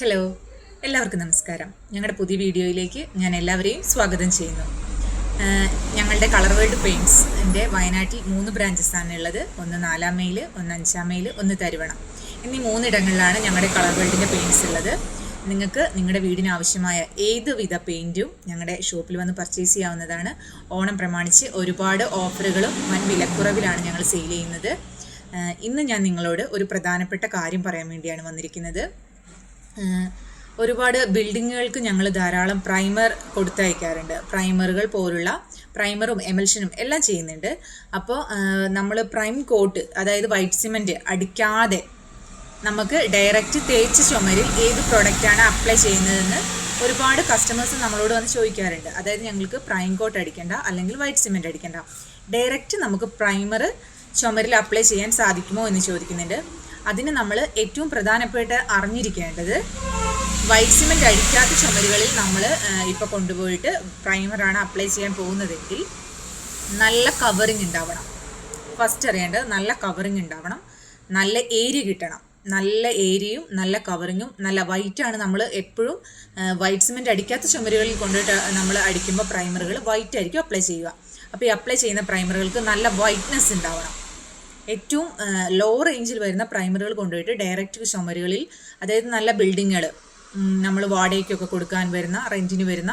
Hello എല്ലാവർക്കും നമസ്കാരം. ഞങ്ങളുടെ പുതിയ വീഡിയോയിലേക്ക് ഞാൻ എല്ലാവരെയും സ്വാഗതം ചെയ്യുന്നു. ഞങ്ങളുടെ കളർ വേൾഡ് പെയിന്റ്സിന്റെ വയനാട്ടിൽ മൂന്ന് ബ്രാഞ്ചസ് ആണ് ഉള്ളത്. ഒന്ന് നാലാം മൈൽ ഒന്ന് അഞ്ചാം മൈൽ ഒന്ന് തരുവണം. എന്നീ മൂന്നിടങ്ങളിലാണ് ഞങ്ങളുടെ കളർ വേൾഡിന്റെ പെയിന്റ്സ് ഉള്ളത്. നിങ്ങൾക്ക് നിങ്ങളുടെ വീടിന് ആവശ്യമായ ഏതുവിധ പെയിന്റും ഞങ്ങളുടെ ഷോപ്പിൽ വന്ന് പർച്ചേസ് ചെയ്യാവുന്നതാണ്. ഓണം പ്രമാണിച്ച് ഒരുപാട് ഓഫറുകളും വൻ വിലക്കുറവിലാണ് ഞങ്ങൾ സെയിൽ ചെയ്യുന്നത്. ഇന്ന് ഞാൻ നിങ്ങളോട് ഒരു പ്രധാനപ്പെട്ട കാര്യം പറയാൻ വേണ്ടിയാണ് വന്നിരിക്കുന്നത്. ഒരുപാട് ബിൽഡിങ്ങുകൾക്ക് ഞങ്ങൾ ധാരാളം പ്രൈമർ കൊടുത്തയക്കാറുണ്ട്. പ്രൈമറുകൾ പോലുള്ള പ്രൈമറും എമൽഷനും എല്ലാം ചെയ്യുന്നുണ്ട്. അപ്പോൾ നമ്മൾ പ്രൈം കോട്ട് അതായത് വൈറ്റ് സിമെന്റ് അടിക്കാതെ നമുക്ക് ഡയറക്റ്റ് തേച്ച് ചുമരിൽ ഏത് പ്രൊഡക്റ്റാണ് അപ്ലൈ ചെയ്യുന്നതെന്ന് ഒരുപാട് കസ്റ്റമേഴ്സ് നമ്മളോട് വന്ന് ചോദിക്കാറുണ്ട്. അതായത് ഞങ്ങൾക്ക് പ്രൈം കോട്ട് അടിക്കേണ്ട അല്ലെങ്കിൽ വൈറ്റ് സിമെന്റ് അടിക്കേണ്ട. ഡയറക്റ്റ് നമുക്ക് പ്രൈമർ ചുമരിൽ അപ്ലൈ ചെയ്യാൻ സാധിക്കുമോ എന്ന് ചോദിക്കുന്നുണ്ട്. അതിന് നമ്മൾ ഏറ്റവും പ്രധാനപ്പെട്ട അറിഞ്ഞിരിക്കേണ്ടത് വൈറ്റ് സിമെന്റ് അടിക്കാത്ത ചുമരുകളിൽ നമ്മൾ ഇപ്പോൾ കൊണ്ടുപോയിട്ട് പ്രൈമറാണ് അപ്ലൈ ചെയ്യാൻ പോകുന്നതെങ്കിൽ നല്ല കവറിങ് ഉണ്ടാവണം. ഫസ്റ്റ് അറിയേണ്ടത് നല്ല കവറിങ് ഉണ്ടാവണം. നല്ല ഏരിയ കിട്ടണം. നല്ല ഏരിയയും നല്ല കവറിങ്ങും നല്ല വൈറ്റാണ് നമ്മൾ എപ്പോഴും വൈറ്റ് സിമെന്റ് അടിക്കാത്ത ചുമരുകളിൽ കൊണ്ടുപോയിട്ട് നമ്മൾ അടിക്കുമ്പോൾ പ്രൈമറുകൾ വൈറ്റ് ആയിരിക്കും അപ്ലൈ ചെയ്യുക. അപ്പോൾ ഈ അപ്ലൈ ചെയ്യുന്ന പ്രൈമറുകൾക്ക് നല്ല വൈറ്റ്നെസ് ഉണ്ടാവണം. ഏറ്റവും ലോ റേഞ്ചിൽ വരുന്ന പ്രൈമറികൾ കൊണ്ടുപോയിട്ട് ഡയറക്റ്റ് ചുമരുകളിൽ അതായത് നല്ല ബിൽഡിങ്ങുകൾ നമ്മൾ വാടകയ്ക്കൊക്കെ കൊടുക്കാൻ വരുന്ന റെന്റിന് വരുന്ന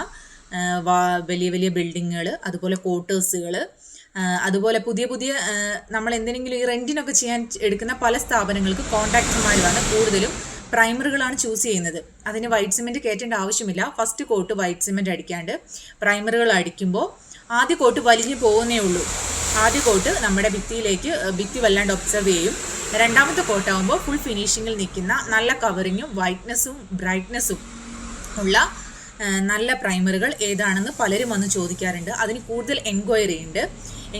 വലിയ വലിയ ബിൽഡിങ്ങുകൾ അതുപോലെ ക്വാർട്ടേഴ്സുകൾ അതുപോലെ പുതിയ പുതിയ നമ്മൾ എന്തിനെങ്കിലും ഈ റെന്റിനൊക്കെ ചെയ്യാൻ എടുക്കുന്ന പല സ്ഥാപനങ്ങൾക്ക് കോൺട്രാക്ടർമാരുമാണ് കൂടുതലും പ്രൈമറുകളാണ് ചൂസ് ചെയ്യുന്നത്. അതിന് വൈറ്റ് സിമെന്റ് കയറ്റേണ്ട ആവശ്യമില്ല. ഫസ്റ്റ് കോട്ട് വൈറ്റ് സിമെന്റ് അടിക്കാണ്ട് പ്രൈമറുകൾ അടിക്കുമ്പോൾ ആദ്യ കോട്ട് വലിഞ്ഞു പോകുന്നേ ഉള്ളൂ. ആദ്യ കോട്ട് നമ്മുടെ ഭിത്തിയിലേക്ക് ഭിത്തി വല്ലാണ്ട് ഒബ്സർവ് ചെയ്യും. രണ്ടാമത്തെ കോട്ടാകുമ്പോൾ ഫുൾ ഫിനിഷിങ്ങിൽ നിൽക്കുന്ന നല്ല കവറിങ്ങും വൈറ്റ്നസ്സും ബ്രൈറ്റ്നസ്സും ഉള്ള നല്ല പ്രൈമറുകൾ ഏതാണെന്ന് പലരും വന്ന് ചോദിക്കാറുണ്ട്. അതിന് കൂടുതൽ എൻക്വയറി ഉണ്ട്.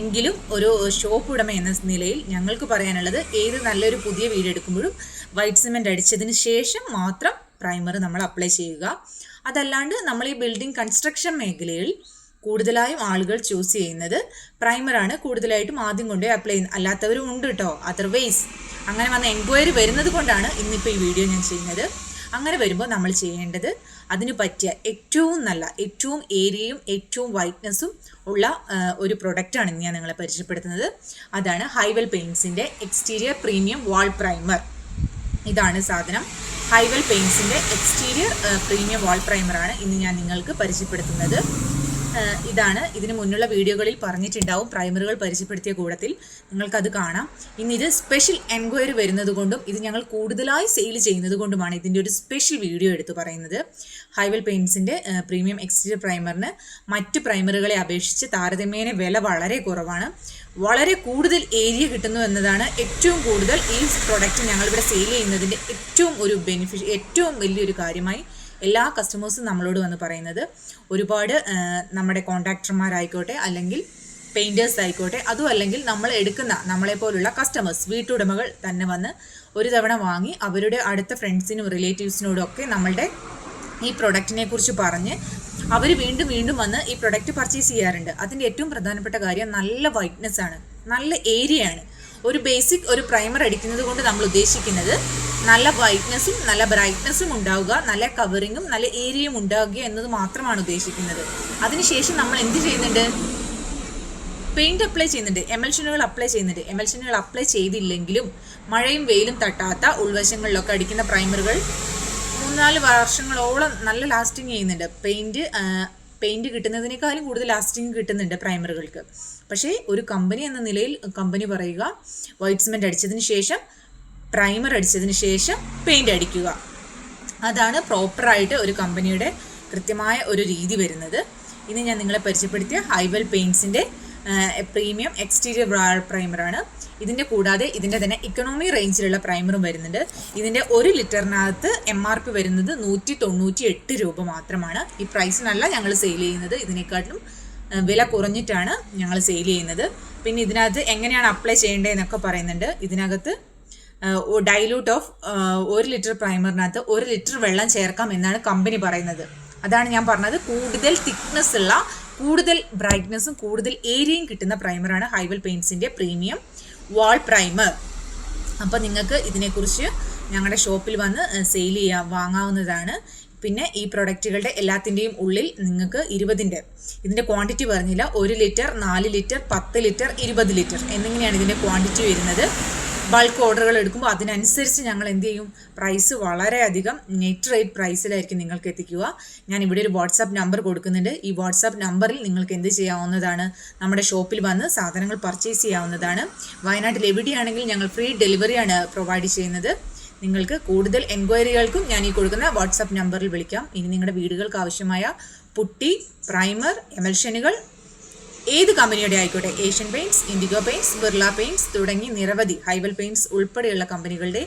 എങ്കിലും ഒരു ഷോപ്പ് ഉടമ എന്ന നിലയിൽ ഞങ്ങൾക്ക് പറയാനുള്ളത് ഏത് നല്ലൊരു പുതിയ വീട് എടുക്കുമ്പോഴും വൈറ്റ് സിമെന്റ് അടിച്ചതിന് ശേഷം മാത്രം പ്രൈമർ നമ്മൾ അപ്ലൈ ചെയ്യുക. അതല്ലാണ്ട് നമ്മൾ ഈ ബിൽഡിംഗ് കൺസ്ട്രക്ഷൻ മേഖലയിൽ കൂടുതലായും ആളുകൾ ചൂസ് ചെയ്യുന്നത്. പ്രൈമറാണ് കൂടുതലായിട്ടും ആദ്യം കൊണ്ടേ അപ്ലൈ ചെയ്യുന്നത് അല്ലാത്തവരും ഉണ്ട് കേട്ടോ അതർവൈസ് അങ്ങനെ വന്ന എൻക്വയറി വരുന്നത് കൊണ്ടാണ് ഇന്നിപ്പോൾ ഈ വീഡിയോ ഞാൻ ചെയ്യുന്നത്. അങ്ങനെ വരുമ്പോൾ നമ്മൾ ചെയ്യേണ്ടത് അതിന് പറ്റിയ ഏറ്റവും നല്ല ഏറ്റവും ഏരിയയും ഏറ്റവും വൈറ്റ്നസ്സും ഉള്ള ഒരു പ്രൊഡക്റ്റാണ് ഞാൻ നിങ്ങളെ പരിചയപ്പെടുത്തുന്നത്. അതാണ് ഹൈവൽ പെയിൻസിന്റെ എക്സ്റ്റീരിയർ പ്രീമിയം വാൾ പ്രൈമർ ഇതാണ് സാധനം. ഹൈവൽ പെയിൻസിന്റെ എക്സ്റ്റീരിയർ പ്രീമിയം വാൾ പ്രൈമറാണ് ഇന്ന് ഞാൻ നിങ്ങൾക്ക് പരിചയപ്പെടുത്തുന്നത്. ഇതാണ്. ഇതിന് മുന്നുള്ള വീഡിയോകളിൽ പറഞ്ഞിട്ടുണ്ടാവും. പ്രൈമറികൾ പരിചയപ്പെടുത്തിയ കൂടത്തിൽ നിങ്ങൾക്കത് കാണാം. ഇന്ന് ഇത് സ്പെഷ്യൽ എൻക്വയറി വരുന്നത് കൊണ്ടും ഇത് ഞങ്ങൾ കൂടുതലായി സെയിൽ ചെയ്യുന്നത് കൊണ്ടുമാണ് ഇതിന്റെ ഒരു സ്പെഷ്യൽ വീഡിയോ എടുത്തു പറയുന്നത്. ഹൈവൽ പെയിൻസിന്റെ പ്രീമിയം എക്സ്റ്റീരിയർ പ്രൈമറിന് മറ്റ് പ്രൈമറുകളെ അപേക്ഷിച്ച് താരതമ്യേന വില വളരെ കുറവാണ്. വളരെ കൂടുതൽ ഏരിയ കിട്ടുന്നു എന്നതാണ് ഏറ്റവും കൂടുതൽ ഈ പ്രൊഡക്റ്റ് ഞങ്ങളിവിടെ സെയിൽ ചെയ്യുന്നതിന്റെ ഏറ്റവും ഒരു ബെനിഫിറ്റ് ഏറ്റവും വലിയൊരു കാര്യമായി എല്ലാ കസ്റ്റമേഴ്സും നമ്മളോട് വന്ന് പറയുന്നത് ഒരുപാട് നമ്മുടെ കോൺട്രാക്ടർമാരായിക്കോട്ടെ അല്ലെങ്കിൽ പെയിന്റേഴ്സ് ആയിക്കോട്ടെ അതും അല്ലെങ്കിൽ നമ്മൾ എടുക്കുന്ന നമ്മളെ പോലുള്ള കസ്റ്റമേഴ്സ് വീട്ടുടമകൾ തന്നെ വന്ന് ഒരു തവണ വാങ്ങി അവരുടെ അടുത്ത ഫ്രണ്ട്സിനും റിലേറ്റീവ്സിനോടും ഒക്കെ നമ്മളുടെ ഈ പ്രൊഡക്റ്റിനെ കുറിച്ച് പറഞ്ഞ് അവർ വീണ്ടും വീണ്ടും വന്ന് ഈ പ്രൊഡക്റ്റ് പർച്ചേസ് ചെയ്യാറുണ്ട്. അതിന്റെ ഏറ്റവും പ്രധാനപ്പെട്ട കാര്യം നല്ല വൈറ്റ്നെസ് ആണ്. നല്ല ഏരിയയാണ് ഒരു ബേസിക് ഒരു പ്രൈമർ അടിക്കുന്നത് കൊണ്ട് നമ്മൾ ഉദ്ദേശിക്കുന്നത് നല്ല വൈറ്റ്നസ്സും നല്ല ബ്രൈറ്റ്നസ്സും ഉണ്ടാവുക നല്ല കവറിങ്ങും നല്ല ഏരിയയും ഉണ്ടാവുക എന്നത് മാത്രമാണ് ഉദ്ദേശിക്കുന്നത്. അതിനുശേഷം നമ്മൾ എന്ത് ചെയ്യുന്നുണ്ട്? പെയിന്റ് അപ്ലൈ ചെയ്യുന്നുണ്ട്. എമൽഷനുകൾ അപ്ലൈ ചെയ്യുന്നുണ്ട്. എമൽഷനുകൾ അപ്ലൈ ചെയ്തില്ലെങ്കിലും മഴയും വെയിലും തട്ടാത്ത ഉൾവശങ്ങളിലൊക്കെ അടിക്കുന്ന പ്രൈമറുകൾ മൂന്നാൽ വർഷങ്ങളോളം നല്ല ലാസ്റ്റിംഗ് ചെയ്യുന്നുണ്ട്. പെയിന്റ് പെയിന്റ് കിട്ടുന്നതിനേക്കാളും കൂടുതൽ ലാസ്റ്റിംഗ് കിട്ടുന്നുണ്ട് പ്രൈമറുകൾക്ക് പക്ഷേ ഒരു കമ്പനി എന്ന നിലയിൽ കമ്പനി പറയുക വൈറ്റ് സിമെന്റ് അടിച്ചതിന് ശേഷം പ്രൈമർ അടിച്ചതിന് ശേഷം പെയിന്റ് അടിക്കുക. അതാണ് പ്രോപ്പറായിട്ട് ഒരു കമ്പനിയുടെ കൃത്യമായ ഒരു രീതി വരുന്നത്. ഇന്ന് ഞാൻ നിങ്ങളെ പരിചയപ്പെടുത്തിയ ഹൈവെൽ പെയിൻസിന്റെ പ്രീമിയം എക്സ്റ്റീരിയർ ബ്രാ പ്രൈമറാണ് ഇതിന്റെ കൂടാതെ ഇതിന്റെ തന്നെ ഇക്കണോമി റേഞ്ചിലുള്ള പ്രൈമറും വരുന്നുണ്ട്. ഇതിന്റെ ഒരു ലിറ്ററിനകത്ത് എം ആർ പി വരുന്നത് നൂറ്റി തൊണ്ണൂറ്റി എട്ട് രൂപ മാത്രമാണ്. ഈ പ്രൈസിനല്ല ഞങ്ങൾ സെയിൽ ചെയ്യുന്നത്. ഇതിനെക്കാട്ടിലും വില കുറഞ്ഞിട്ടാണ് ഞങ്ങൾ സെയിൽ ചെയ്യുന്നത്. പിന്നെ ഇതിനകത്ത് എങ്ങനെയാണ് അപ്ലൈ ചെയ്യേണ്ടതെന്നൊക്കെ പറയുന്നുണ്ട്. ഇതിനകത്ത് ഡൈലൂട്ട് ഓഫ് ഒരു ലിറ്റർ പ്രൈമറിനകത്ത് ഒരു ലിറ്റർ വെള്ളം ചേർക്കാം എന്നാണ് കമ്പനി പറയുന്നത്. അതാണ് ഞാൻ പറഞ്ഞത്. കൂടുതൽ തിക്നെസ് ഉള്ള കൂടുതൽ ബ്രൈറ്റ്നെസ്സും കൂടുതൽ ഏരിയയും കിട്ടുന്ന പ്രൈമറാണ് ഹൈവൽ പെയിൻസിന്റെ പ്രീമിയം വാൾ പ്രൈമർ അപ്പോൾ നിങ്ങൾക്ക് ഇതിനെക്കുറിച്ച് ഞങ്ങളുടെ ഷോപ്പിൽ വന്ന് സെയിൽ ചെയ്യാം വാങ്ങാവുന്നതാണ്. പിന്നെ ഈ പ്രൊഡക്റ്റുകളുടെ എല്ലാത്തിന്റെയും ഉള്ളിൽ നിങ്ങൾക്ക് ഇരുപതിന്റെ ഇതിന്റെ ക്വാണ്ടിറ്റി പറഞ്ഞില്ല. ഒരു ലിറ്റർ നാല് ലിറ്റർ പത്ത് ലിറ്റർ ഇരുപത് ലിറ്റർ എന്നിങ്ങനെയാണ് ഇതിന്റെ ക്വാണ്ടിറ്റി വരുന്നത്. ബൾക്ക് ഓർഡറുകൾ എടുക്കുമ്പോൾ അതിനനുസരിച്ച് ഞങ്ങൾ എന്ത് ചെയ്യും? പ്രൈസ് വളരെയധികം നെറ്റ് റേറ്റ് പ്രൈസിലായിരിക്കും നിങ്ങൾക്ക് എത്തിക്കുക. ഞാൻ ഇവിടെ ഒരു വാട്സാപ്പ് നമ്പർ കൊടുക്കുന്നുണ്ട്. ഈ വാട്സാപ്പ് നമ്പറിൽ നിങ്ങൾക്ക് എന്ത് ചെയ്യാവുന്നതാണ്? നമ്മുടെ ഷോപ്പിൽ വന്ന് സാധനങ്ങൾ പർച്ചേസ് ചെയ്യാവുന്നതാണ്. വയനാട്ടിൽ എവിടെയാണെങ്കിൽ ഞങ്ങൾ ഫ്രീ ഡെലിവറിയാണ് പ്രൊവൈഡ് ചെയ്യുന്നത്. നിങ്ങൾക്ക് കൂടുതൽ എൻക്വയറികൾക്കും ഞാൻ ഈ കൊടുക്കുന്ന വാട്സാപ്പ് നമ്പറിൽ വിളിക്കാം. ഇനി നിങ്ങളുടെ വീടുകൾക്ക് ആവശ്യമായ പുട്ടി പ്രൈമർ എമൽഷനുകൾ ഏത് കമ്പനിയുടെ ആയിക്കോട്ടെ? Asian Paints Indigo Paints Birla Paints തുടങ്ങി നിരവധി ഹൈവൽ പെയിന്റ്സ് ഉൾപ്പെടെയുള്ള കമ്പനികളുടെ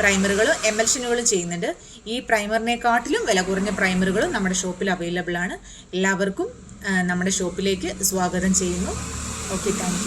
പ്രൈമറുകളും എമൽഷനുകളും ചെയ്യുന്നുണ്ട്. ഈ പ്രൈമറിനെക്കാട്ടിലും വില കുറഞ്ഞ പ്രൈമറുകളും നമ്മുടെ ഷോപ്പിൽ അവൈലബിൾ ആണ്. എല്ലാവർക്കും നമ്മുടെ ഷോപ്പിലേക്ക് സ്വാഗതം ചെയ്യുന്നു. Okay thank